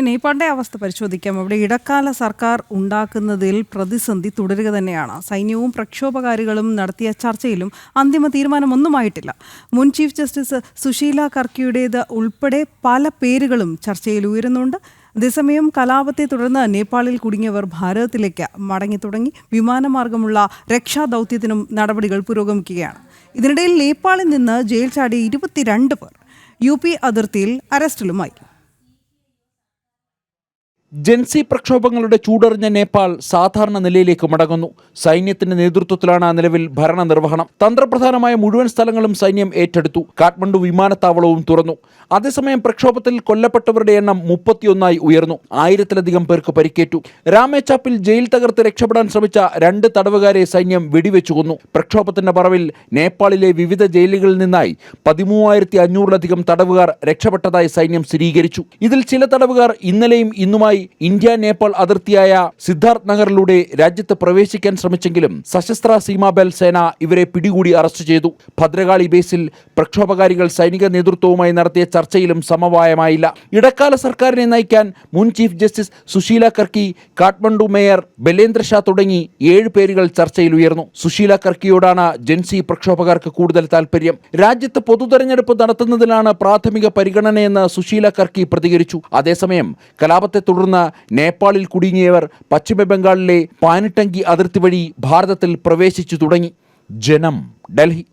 നേപ്പാളിന്റെ അവസ്ഥ പരിശോധിക്കാം. അവിടെ ഇടക്കാല സർക്കാർ ഉണ്ടാക്കുന്നതിൽ പ്രതിസന്ധി തുടരുക തന്നെയാണ്. സൈന്യവും പ്രക്ഷോഭകാരികളും നടത്തിയ ചർച്ചയിലും അന്തിമ തീരുമാനമൊന്നുമായിട്ടില്ല. മുൻ ചീഫ് ജസ്റ്റിസ് സുശീല കർക്കിയുടേത് ഉൾപ്പെടെ പല പേരുകളും ചർച്ചയിൽ ഉയരുന്നുണ്ട്. അതേസമയം കലാപത്തെ തുടർന്ന് നേപ്പാളിൽ കുടുങ്ങിയവർ ഭാരതത്തിലേക്ക് മടങ്ങി തുടങ്ങി. വിമാനമാർഗമുള്ള രക്ഷാദൗത്യത്തിനും നടപടികൾ പുരോഗമിക്കുകയാണ്. ഇതിനിടയിൽ നേപ്പാളിൽ നിന്ന് ജയിൽ ചാടിയ ഇരുപത്തിരണ്ട് പേർ യു പി അതിർത്തിയിൽ അറസ്റ്റിലുമായി. ജൻസി പ്രക്ഷോഭങ്ങളുടെ ചൂടറിഞ്ഞ നേപ്പാൾ സാധാരണ നിലയിലേക്ക് മടങ്ങുന്നു. സൈന്യത്തിന്റെ നേതൃത്വത്തിലാണ് നിലവിൽ ഭരണനിർവഹണം തന്ത്രപ്രധാനമായ മുഴുവൻ സ്ഥലങ്ങളും സൈന്യം ഏറ്റെടുത്തു. കാഠ്മണ്ഡു വിമാനത്താവളവും തുറന്നു. അതേസമയം പ്രക്ഷോഭത്തിൽ കൊല്ലപ്പെട്ടവരുടെ എണ്ണം മുപ്പത്തിയൊന്നായി ഉയർന്നു. ആയിരത്തിലധികം പേർക്ക് പരിക്കേറ്റു. രാമേച്ചാപ്പിൽ ജയിൽ തകർത്ത് രക്ഷപ്പെടാൻ ശ്രമിച്ച രണ്ട് തടവുകാരെ സൈന്യം വെടിവെച്ചു കൊന്നു. പ്രക്ഷോഭത്തിന്റെ പറവിൽ നേപ്പാളിലെ വിവിധ ജയിലുകളിൽ നിന്നായി പതിമൂവായിരത്തി അഞ്ഞൂറിലധികം തടവുകാർ രക്ഷപ്പെട്ടതായി സൈന്യം സ്ഥിരീകരിച്ചു. ഇതിൽ ചില തടവുകാർ ഇന്നലെയും ഇന്നുമായി ഇന്ത്യ നേപ്പാൾ അതിർത്തിയായ സിദ്ധാർത്ഥ് നഗറിലൂടെ രാജ്യത്ത് പ്രവേശിക്കാൻ ശ്രമിച്ചെങ്കിലും സശസ്ത്ര സീമാബൽ സേന ഇവരെ പിടികൂടി അറസ്റ്റ് ചെയ്തു. ഭദ്രകാളി ബേസിൽ പ്രക്ഷോഭകാരികൾ സൈനിക നേതൃത്വവുമായി നടത്തിയ ചർച്ചയിലും സമവായമായില്ല. ഇടക്കാല സർക്കാരിനെ നയിക്കാൻ മുൻ chief justice Sushila Karki Kathmandu mayor Balendra Shah തുടങ്ങി ഏഴ് പേരുകൾ ചർച്ചയിൽ ഉയർന്നു. സുശീല കർക്കിയോടാണ് ജൻസി പ്രക്ഷോഭകർക്ക് കൂടുതൽ താൽപര്യം. രാജ്യത്ത് പൊതു തെരഞ്ഞെടുപ്പ് നടത്തുന്നതിലാണ് പ്രാഥമിക പരിഗണനയെന്ന് സുശീല കർക്കി പ്രതികരിച്ചു. അതേസമയം കലാപത്തെ തുടർന്ന് നേപ്പാളിൽ കുടുങ്ങിയവർ പശ്ചിമബംഗാളിലെ പാനിട്ടങ്കി അതിർത്തി വഴി ഭാരതത്തിൽ പ്രവേശിച്ചു തുടങ്ങി. ജനം ഡൽഹി.